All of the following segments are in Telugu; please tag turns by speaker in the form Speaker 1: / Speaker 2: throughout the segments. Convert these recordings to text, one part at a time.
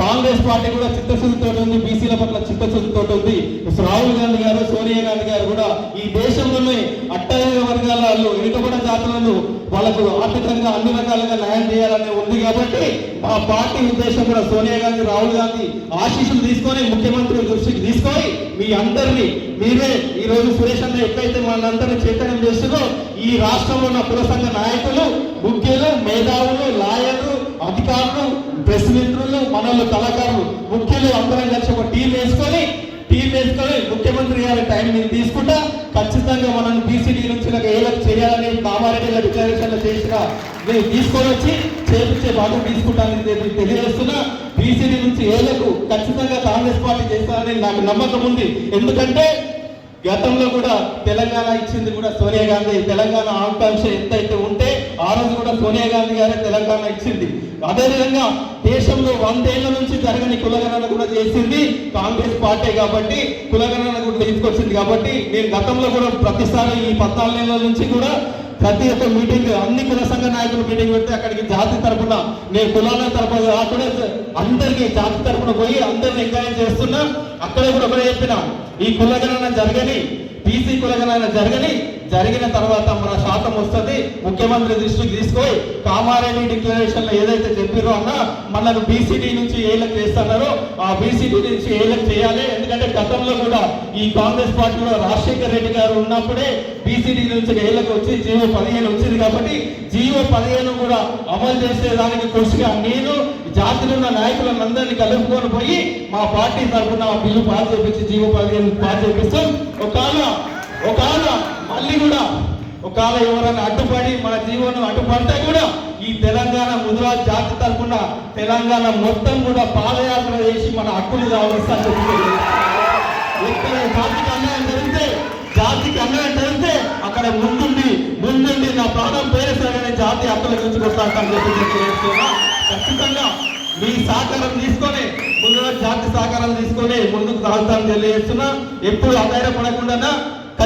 Speaker 1: కాంగ్రెస్ పార్టీ కూడా చిత్తశుద్ధితో ఉంది బీసీల పట్ల చిత్తశుద్ధితో ఉంది. రాహుల్ గాంధీ గారు సోనియా గాంధీ గారు కూడా ఈ దేశంలోనే అట్టైన వర్గాల వాళ్ళు జాతులను వాళ్ళకు ఆర్థికంగా అన్ని రకాలుగా న్యాయం చేయాలనే ఉంది కాబట్టి మా పార్టీ ఉద్దేశం కూడా సోనియా గాంధీ రాహుల్ గాంధీ ఆశీస్సులు తీసుకొని ముఖ్యమంత్రి దృష్టికి తీసుకొని మీ అందరినీ మీరే ఈ రోజు సురేష్ అన్న ఎక్కడైతే మనందరినీ చైతన్యం చేస్తుందో ఈ రాష్ట్రంలో ఉన్న పురసంఘ నాయకులు ముఖ్యులు మేధావులు ప్రెస్ మిత్రులు మనోళ్ళు కళాకారులు ముఖ్యులు అందరం కలిసి ఒక టీం వేసుకొని టీం వేసుకొని ముఖ్యమంత్రి గారి టైం నేను తీసుకుంటా. ఖచ్చితంగా మనం బీసీడీ నుంచి నాకు చేయాలని కామారెడ్డి డిక్లరేషన్ చేసిన నేను తీసుకొని వచ్చి చేపించే బాధ్యత తీసుకుంటానని నేను తెలియజేస్తున్నా. బీసీడీ నుంచి ఏలకు ఖచ్చితంగా కాంగ్రెస్ పార్టీ చేస్తానని నాకు నమ్మకం ఉంది. ఎందుకంటే గతంలో కూడా తెలంగాణ ఇచ్చింది కూడా సోనియా గాంధీ. తెలంగాణ ఆకాంక్ష ఎంతైతే ఉంటే ఆ రోజు కూడా సోనియా గాంధీ గారే తెలంగాణ ఇచ్చింది. అదేవిధంగా దేశంలో వందేళ్ళ నుంచి జరగని కులగణన కూడా చేసింది కాంగ్రెస్ పార్టీ కాబట్టి కులగణన కూడా తీసుకొచ్చింది కాబట్టి నేను గతంలో కూడా ప్రతిసారి ఈ పద్నాలుగు నెలల నుంచి కూడా ప్రతి ఒక్క మీటింగ్ అన్ని కుల సంఘ నాయకులు మీటింగ్ పెడితే అక్కడికి జాతి తరపున నేను కులాల తరపున కాకుండా అందరికి జాతి తరపున పోయి అందరిని ఎంజాయ్ చేస్తున్నా. అక్కడే కూడా ఒకటే చెప్పిన ఈ కులగణన జరగని బీసీ కులగణన జరగని జరిగిన తర్వాత మన శాతం వస్తుంది. ముఖ్యమంత్రి దృష్టికి తీసుకొని కామారెడ్డి డిక్లరేషన్లో ఏదైతే చెప్పారో అన్నా మనల్ని బీసీడీ నుంచి ఏళ్ళకి చేస్తున్నారో ఆ బీసీడీ నుంచి ఏళ్ళకి చేయాలి. ఎందుకంటే గతంలో కూడా ఈ కాంగ్రెస్ పార్టీలో రాజశేఖర్ రెడ్డి గారు ఉన్నప్పుడే బీసీడీ నుంచి ఏళ్ళకి వచ్చి జీవో పదిహేను వచ్చింది కాబట్టి జీవో పదిహేను కూడా అమలు చేసేదానికి కృషిగా నేను జాతిలో ఉన్న నాయకులను అందరినీ కలుపుకొని పోయి మా పార్టీ తరఫున బిల్లు పాస్ చేపించి జీవో పదిహేను పాస్ చేపిస్తాం. ఒకవేళ ఒకవేళ మళ్ళీ కూడా ఒకవేళ ఎవరైనా అడ్డుపడి మన జీవనం అడ్డుపడితే కూడా ఈ తెలంగాణ ముదిరాజ్ జాతి తరఫున తెలంగాణ మొత్తం కూడా పాదయాత్ర చేసి మన హక్కులు కావలిస్తాను చెప్తుంది జాతికి అన్యాయం జరిగితే జాతికి అన్యాయం జరిగితే అక్కడ ముందుండి ముందుండి నా ప్రాణం పేరు సరైన జాతి హక్కుల గురించి కొట్లాడతాను చెప్పి ఖచ్చితంగా మీ సహకారం తీసుకొని ముందుగా జాతి సహకారం తీసుకొని ముందుకు సాగుతాను తెలియజేస్తున్నా. ఎప్పుడు అధైర్యపడకుండా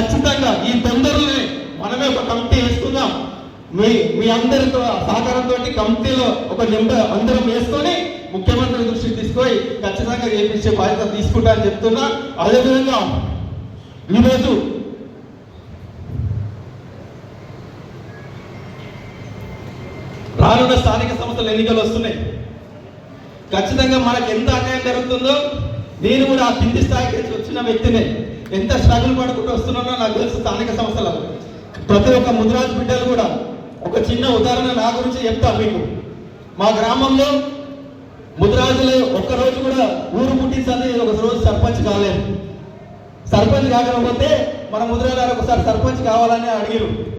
Speaker 1: ఖచ్చితంగా ఈ తొందరలోనే మనమే ఒక కమిటీ వేసుకుందాం. మీ మీ అందరితో సహకారంతో కమిటీలో ఒక నెంబర్ అందరం వేసుకొని ముఖ్యమంత్రి దృష్టికి తీసుకొని ఖచ్చితంగా చేపించే బాధ్యత తీసుకుంటా అని చెప్తున్నా. అదేవిధంగా ఈరోజు రానున్న స్థానిక సంస్థల ఎన్నికలు వస్తున్నాయి. ఖచ్చితంగా మనకు ఎంత అన్యాయం జరుగుతుందో నేను కూడా ఆ కింది స్థాయికి వచ్చిన వ్యక్తినే ఎంత స్ట్రగుల్ పడుకుంటూ వస్తున్నానో నాకు తెలుసు స్థానిక సంస్థలు ప్రతి ఒక్క ముద్రాజు బిడ్డలు కూడా ఒక చిన్న ఉదాహరణ నా గురించి చెప్తా మీకు. మా గ్రామంలో ముద్రాజులు ఒక్కరోజు కూడా ఊరు పుట్టించాలి ఒక రోజు సర్పంచ్ కాలేదు. సర్పంచ్ కాకపోతే మన ముద్రాజు ఒకసారి సర్పంచ్ కావాలని అడిగారు.